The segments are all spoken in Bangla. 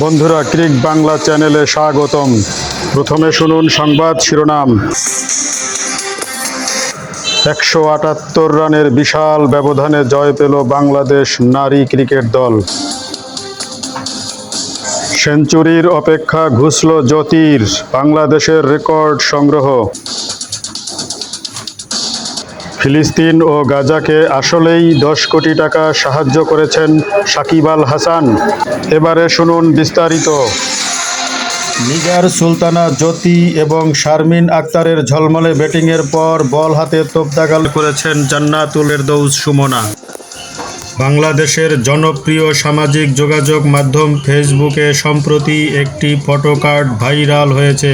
বন্ধুরা ক্রিক বাংলা চ্যানেলে স্বাগতম। প্রথমে শুনুন সংবাদ শিরোনাম। একশো আটাত্তর রানের বিশাল ব্যবধানে জয় পেল বাংলাদেশ নারী ক্রিকেট দল। সেঞ্চুরির অপেক্ষা ঘুষল জ্যোতির, বাংলাদেশের রেকর্ড সংগ্রহ। ফিলিস্তিন ও গাজাকে আসলেই দশ কোটি টাকা সাহায্য করেছেন সাকিব আল হাসান। এবারে শুনুন বিস্তারিত। নিগার সুলতানা জ্যোতি এবং শারমিন আক্তারের ঝলমলে ব্যাটিংয়ের পর বল হাতে তোপদাগাল করেছেন জান্নাতুলের দৌজ সুমনা। বাংলাদেশের জনপ্রিয় সামাজিক যোগাযোগ মাধ্যম ফেসবুকে সম্প্রতি একটি ফটোকার্ড ভাইরাল হয়েছে,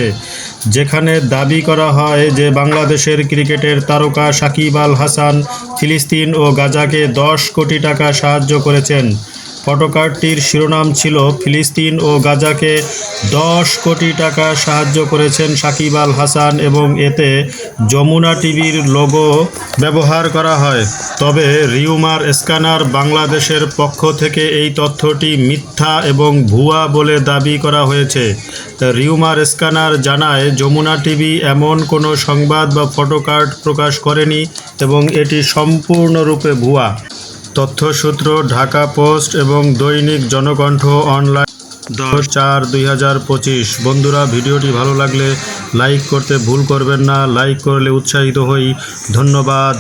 যেখানে দাবি করা হয় যে বাংলাদেশের ক্রিকেটের তারকা সাকিব আল হাসান ফিলিস্তিন ও গাজাকে দশ কোটি টাকা সাহায্য করেছেন। ফটোকার্ডটির শিরোনাম ছিল, ফিলিস্তিন ও গাজাকে দশ কোটি টাকা সাহায্য করেছেন সাকিব আল হাসান এবং এতে যমুনা টিভির লোগো ব্যবহার করা হয়। তবে রিউমার স্ক্যানার বাংলাদেশের পক্ষ থেকে এই তথ্যটি মিথ্যা এবং ভুয়া বলে দাবি করা হয়েছে। রিউমার স্ক্যানার জানায়, যমুনা টিভি এমন কোনো সংবাদ বা ফটোকার্ড প্রকাশ করেনি এবং এটি সম্পূর্ণরূপে ভুয়া। তথ্যসূত্র, ঢাকা পোস্ট এবং দৈনিক জনকণ্ঠ অনলাইন দশ চার দুই হাজার পঁচিশ। বন্ধুরা, ভিডিওটি ভালো লাগলে লাইক করতে ভুল করবেন না। লাইক করলে উৎসাহিত হই। ধন্যবাদ।